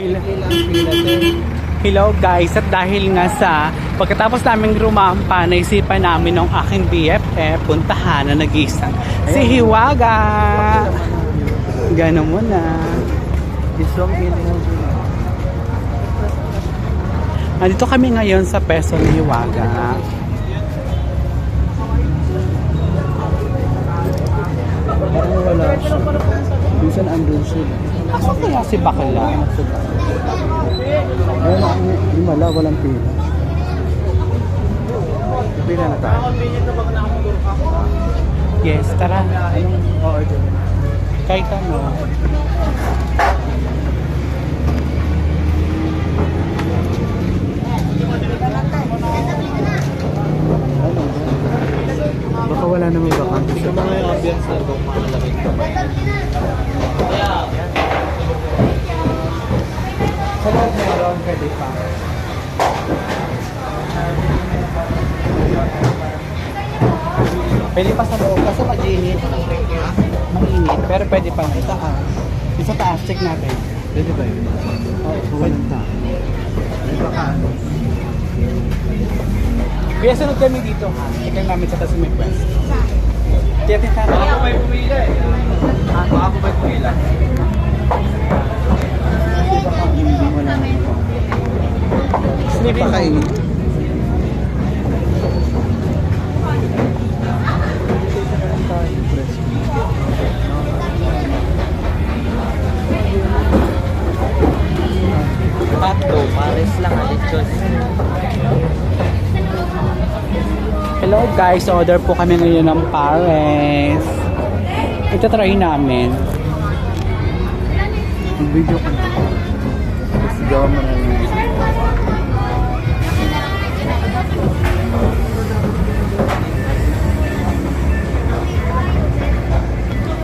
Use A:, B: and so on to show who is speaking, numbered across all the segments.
A: Hello. Hello guys, at dahil nga sa pagkatapos naming rumampa, naisipan namin ng aking BFF, puntahan na nag-isang si Hiwaga. Gano'n mo na.
B: Isong
A: Nandito kami ngayon sa peso ni Hiwaga.
B: Parang wala siya. Minsan andun siya.
A: Asa kaya si Bakla?
B: Ayun ang wala, walang pila. Pila na tayo.
A: Yes, tara.
B: Anong order?
A: Kahit ano.
B: Baka wala naman bakante siya.
C: mga ambience na kung malamig ka
A: meron, pwede pa. Pwede pa sa loob kasi mag-init. Mag-init, pero pwede pa sa taas. Yung sa taas, check natin.
B: Pwede ba yun? Oo, walang tao. May bakante.
A: Kaya sunod kami dito ha. Check lang namin sa taas may quest. Tiyatin ka
C: Baka may pumila eh. Baka may pumila.
B: Hindi mo lang.
A: Sleeping
B: Pakainin.
C: Tatlo, pares lang alit Diyos.
A: Hello guys, order po kami ngayon ng pares. Ito try namin.
B: Mag-video ka na. Yung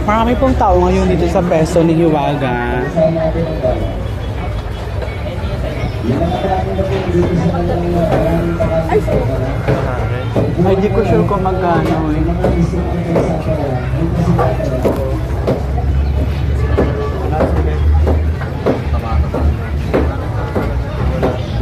A: Marami pong tao ngayon dito sa peso ni Hiwaga. Ay, di ko sure kung magkano eh.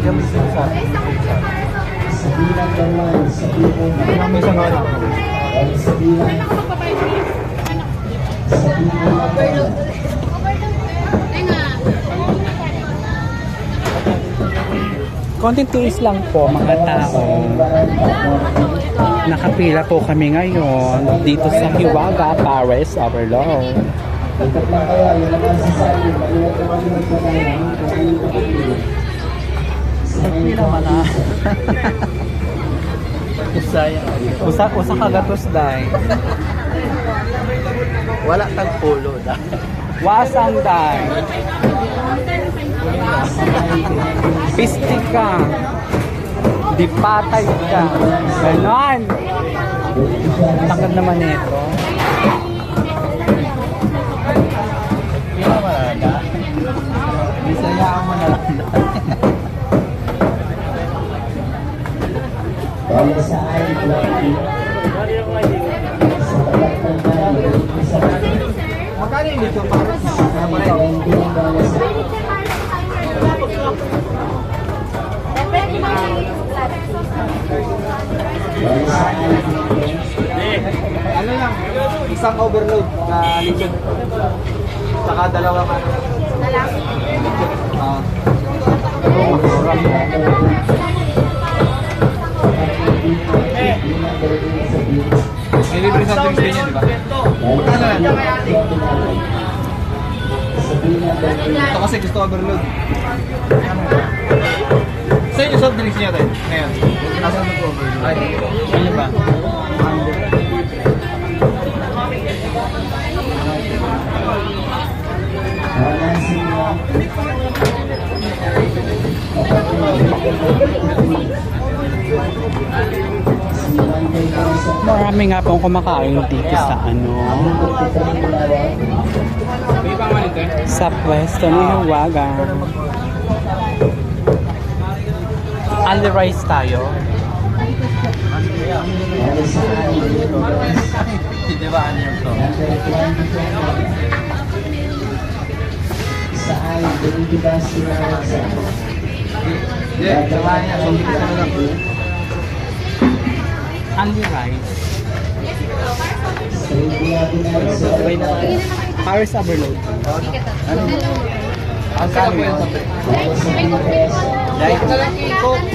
B: kami sinasabi? Kami sa mga
A: Konting tiis lang po mga tao. Nakapila po kami ngayon dito sa Hiwaga, Paris, Overload.
B: Hindi naman ah. Sayang.
A: Usa, usa kagatos dai.
B: Wala tag polo
A: dai. Pistik ka. Di patay ka. Ganon. Takad naman ito.
B: Bisayaan mo na lang Magkano yung dito? Ano lang? Isang overload na lechon. Saka dalawa man. Ah. May libre sa di ba? Magkano yan? Ito kasi gusto overload. Sa inyo soft drinks niya tayo? Ngayon. Nasaan na overload? Ay, ba?
A: Marami nga pong kumakain dito sa ano. Sa pwesto ni Hiwaga. Ali rice tayo.
C: Di ba ano yung to? Hindi, sama niya. Sumbit ka na lang.
A: Ali rice.
C: Sabay na tayo.
A: Overload.
C: Ang kano yun? Dahil na lang yung coke.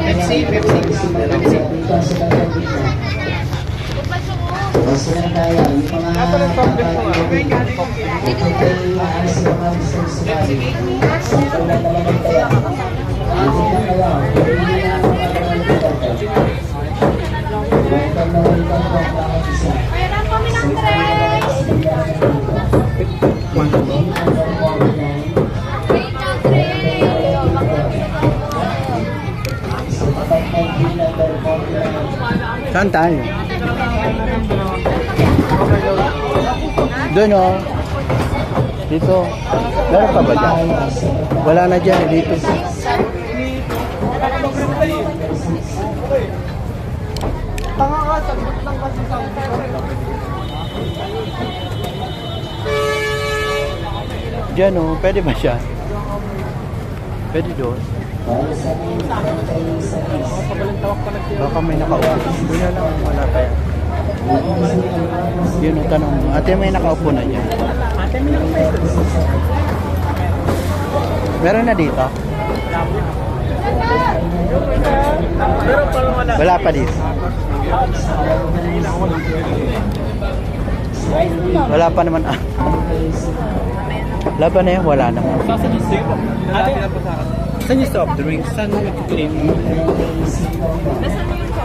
C: Pepsi, Pepsi. Pepsi.
D: Meron kami ng tres. Wait lang,
A: Saan tayo? Doon oh. Dito. Meron pa ba dyan? Wala na dyan. eh, Dito. Diyan oh. Pwede ba siya? Pwede doon. Baka may nakaupo. Na lang. Wala kaya. Yun ang tanong mo. Ate, may nakaupo na dyan. Ate, may nakaupo. Meron na dito? Wala pa dito. Wala pa naman. Ah. Wala pa na yun? Wala naman. Ate, saan yung soft drinks? Saan yung cream?
D: Nasaan yung soft drinks?